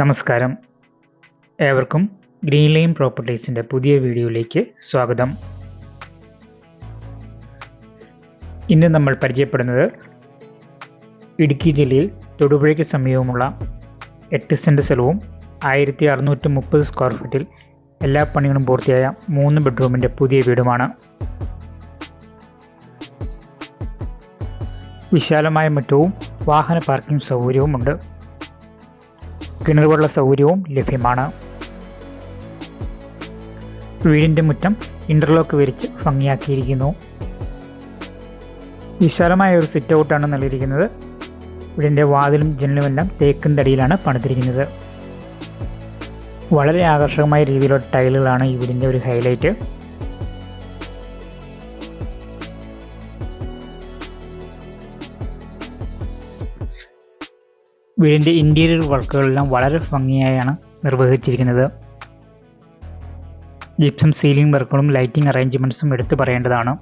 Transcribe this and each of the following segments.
നമസ്കാരം. ഏവർക്കും green line പ്രോപ്പർട്ടീസിന്റെ പുതിയ വീഡിയോയിലേക്ക് സ്വാഗതം. ഇന്ന് നമ്മൾ പരിചയപ്പെടുന്നത് ഇടുക്കി ജില്ലയിൽ തൊടുപുഴയ്ക്ക് സമീപമുള്ള എട്ട് സെന്റ് സ്ഥലവും ആയിരത്തി അറുന്നൂറ്റി മുപ്പത് സ്ക്വയർ ഫീറ്റിൽ എല്ലാ പണികളും പൂർത്തിയായ മൂന്ന് ബെഡ്റൂമിന്റെ പുതിയ വീടുമാണ്. വിശാലമായ മുറ്റവും വാഹന പാർക്കിംഗ് സൗകര്യവുമുണ്ട്. കിണറുവെള്ള സൗകര്യവും ലഭ്യമാണ്. വീടിന്റെ മുറ്റം ഇന്റർലോക്ക് വിരിച്ച് ഭംഗിയാക്കിയിരിക്കുന്നു. വിശാലമായ ഒരു സിറ്റ് ഔട്ടാണ് നൽകിയിരിക്കുന്നത് വീടിന്റെ വാതിലും ജനലുമെല്ലാം തേക്കും തടിയിലാണ് പണിതിരിക്കുന്നത്. വളരെ ആകർഷകമായ രീതിയിലുള്ള ടൈലുകളാണ് ഈ വീടിന്റെ ഒരു ഹൈലൈറ്റ് വീടിന്റെ ഇന്റീരിയർ വർക്കുകളെല്ലാം വളരെ ഭംഗിയായാണ് നിർവഹിച്ചിരിക്കുന്നത്. ജിപ്സം സീലിംഗ് വർക്കുകളും ലൈറ്റിംഗ് അറേഞ്ച്മെന്റ്സും എടുത്തു പറയേണ്ടതാണ്.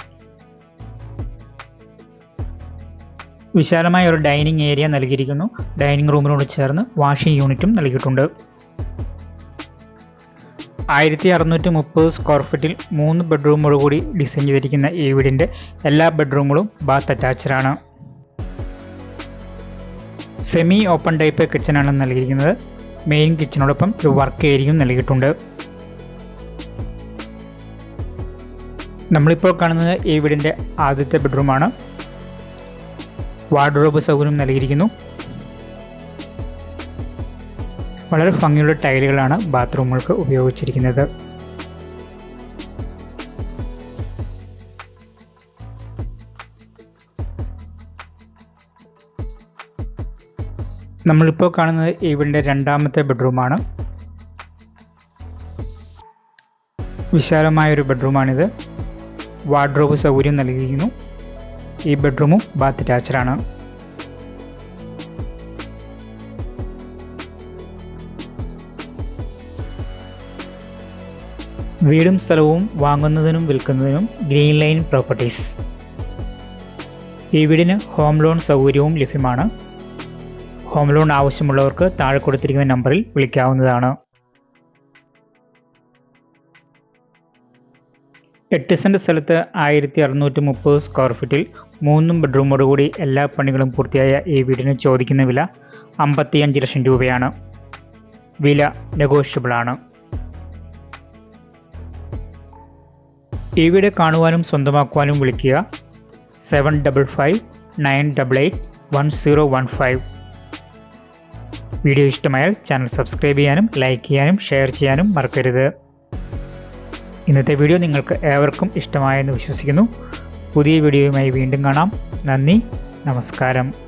വിശാലമായ ഒരു ഡൈനിങ് ഏരിയ നൽകിയിരിക്കുന്നു. ഡൈനിങ് റൂമിനോട് ചേർന്ന് വാഷിംഗ് യൂണിറ്റും നൽകിയിട്ടുണ്ട്. ആയിരത്തി അറുന്നൂറ്റി മുപ്പത് സ്ക്വയർ ഫീറ്റിൽ മൂന്ന് ബെഡ്റൂമോട് കൂടി ഡിസൈൻ ചെയ്തിരിക്കുന്ന ഈ വീടിന്റെ എല്ലാ ബെഡ്റൂമുകളും ബാത്ത് അറ്റാച്ചഡാണ് സെമി ഓപ്പൺ ടൈപ്പ് കിച്ചണാണ് നൽകിയിരിക്കുന്നത്. മെയിൻ കിച്ചണോടൊപ്പം ഒരു വർക്ക് ഏരിയയും നൽകിയിട്ടുണ്ട്. നമ്മളിപ്പോൾ കാണുന്നത് ഈ വീടിന്റെ ആദ്യത്തെ ബെഡ്റൂമാണ് വാർഡ്രോബ് സൗകര്യം നൽകിയിരിക്കുന്നു. വളരെ ഭംഗിയുള്ള ടൈലുകളാണ് ബാത്റൂമുകൾക്ക് ഉപയോഗിച്ചിരിക്കുന്നത്. നമ്മളിപ്പോൾ കാണുന്നത് ഇവളുടെ രണ്ടാമത്തെ ബെഡ്റൂമാണ്. വിശാലമായ ഒരു ബെഡ്റൂമാണിത്. വാർഡ്രോബ് സൗകര്യം നൽകിയിരിക്കുന്നു. ഈ ബെഡ്റൂമും ബാത്ത് അറ്റാച്ചഡാണ് വീടും സ്ഥലവും വാങ്ങുന്നതിനും വിൽക്കുന്നതിനും ഗ്രീൻ ലൈൻ പ്രോപ്പർട്ടീസ്. ഈ വീടിന് ഹോം ലോൺ സൗകര്യവും ലഭ്യമാണ്. ഹോം ലോൺ ആവശ്യമുള്ളവർക്ക് താഴെ കൊടുത്തിരിക്കുന്ന നമ്പറിൽ വിളിക്കാവുന്നതാണ്. എട്ട് സെന്റ് സ്ഥലത്ത് ആയിരത്തി അറുന്നൂറ്റി മുപ്പത് സ്ക്വയർ ഫീറ്റിൽ മൂന്നും ബെഡ്റൂമോടുകൂടി എല്ലാ പണികളും പൂർത്തിയായ ഈ വീടിന് ചോദിക്കുന്ന വില അമ്പത്തിയഞ്ച് ലക്ഷം രൂപയാണ്. വില നെഗോഷ്യബിളാണ് ഈ വീട് കാണുവാനും സ്വന്തമാക്കുവാനും വിളിക്കുക. Seven double five nine double eight one zero one five video ഇഷ്ടമായാൽ ചാനൽ സബ്സ്ക്രൈബ് ചെയ്യാനും ലൈക്ക് ചെയ്യാനും ഷെയർ ചെയ്യാനും മറക്കരുത്. ഇന്നത്തെ വീഡിയോ നിങ്ങൾക്ക് ഏവർക്കും ഇഷ്ടമായെന്ന് വിശ്വസിക്കുന്നു. പുതിയ വീഡിയോയുമായി വീണ്ടും കാണാം. നന്ദി നമസ്കാരം.